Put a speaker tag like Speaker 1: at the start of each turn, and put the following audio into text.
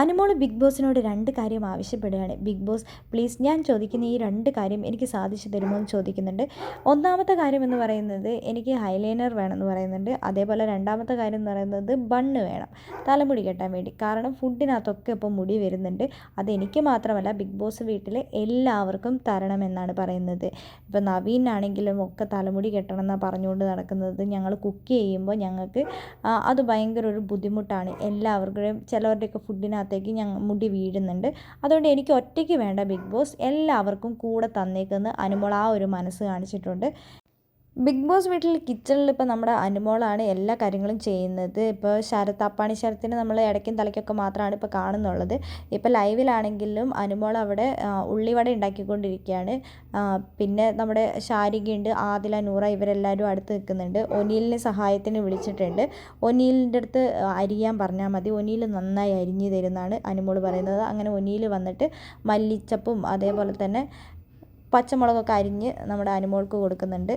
Speaker 1: Anumol big ബോസിനോട് രണ്ട് കാര്യം ആവശ്യപ്പെടുകയാണ്. ബിഗ് ബോസ് പ്ലീസ് ഞാൻ ചോദിക്കുന്ന ഈ രണ്ട് കാര്യം എനിക്ക് സാധിച്ചു തരുമോ എന്ന് ചോദിക്കുന്നുണ്ട്. ഒന്നാമത്തെ കാര്യം എന്ന് പറയുന്നത് എനിക്ക് ഹൈലൈനർ വേണമെന്ന് പറയുന്നുണ്ട്. അതേപോലെ രണ്ടാമത്തെ കാര്യം എന്ന് പറയുന്നത് ബണ്ണ് വേണം. തലമുടി കെട്ടാൻ വേണ്ടി. കാരണം ഫുഡിനകത്തൊക്കെ ഇപ്പോൾ മുടി വരുന്നുണ്ട്. അതെനിക്ക് മാത്രമല്ല ബിഗ് ബോസ് വീട്ടിലെ എല്ലാവർക്കും തരണമെന്നാണ് പറയുന്നത്. ഇപ്പോൾ നവീനാണെങ്കിലും ഒക്കെ തലമുടി കെട്ടണം എന്നാണ് പറഞ്ഞുകൊണ്ട് നടക്കുന്നത്. ഞങ്ങൾ കുക്ക് ചെയ്യുമ്പോൾ ഞങ്ങൾക്ക് അത് ഭയങ്കര ഒരു ബുദ്ധിമുട്ടാണ്. എല്ലാവർക്കും ചിലവരുടെയൊക്കെ ഫുഡിനകത്ത് അതിനകത്തേക്ക് ഞങ്ങൾ മുടി വീഴുന്നുണ്ട്. അതുകൊണ്ട് എനിക്ക് ഒറ്റയ്ക്ക് വേണ്ട ബിഗ് ബോസ് എല്ലാവർക്കും കൂടെ തന്നേക്കെന്ന് അനുമോൾ ആ ഒരു മനസ്സ് കാണിച്ചിട്ടുണ്ട്. ബിഗ് ബോസ് വീട്ടിൽ കിച്ചണിൽ ഇപ്പോൾ നമ്മുടെ അനുമോളാണ് എല്ലാ കാര്യങ്ങളും ചെയ്യുന്നത്. ഇപ്പോൾ ശരത് അപ്പാണി ശരത്തിന് നമ്മൾ ഇടയ്ക്കും തലയ്ക്കൊക്കെ മാത്രമാണ് ഇപ്പോൾ കാണുന്നുള്ളത്. ഇപ്പോൾ ലൈവിലാണെങ്കിലും അനുമോൾ അവിടെ ഉള്ളിവട ഉണ്ടാക്കിക്കൊണ്ടിരിക്കുകയാണ് പിന്നെ നമ്മുടെ ശാരികയുണ്ട് ആദില നൂറ ഇവരെല്ലാവരും അടുത്ത് നിൽക്കുന്നുണ്ട്. ഒനീലിനെ സഹായത്തിന് വിളിച്ചിട്ടുണ്ട്. ഒനീലിന്റെ അടുത്ത് അരിയാൻ പറഞ്ഞാൽ മതി. ഒനീൽ നന്നായി അരിഞ്ഞു തരുന്നതാണ് അനുമോൾ പറയുന്നത്. അങ്ങനെ ഒനീൽ വന്നിട്ട് മല്ലിച്ചപ്പും അതേപോലെ തന്നെ പച്ചമുളകൊക്കെ അരിഞ്ഞ് നമ്മുടെ അനുമോൾക്ക് കൊടുക്കുന്നുണ്ട്.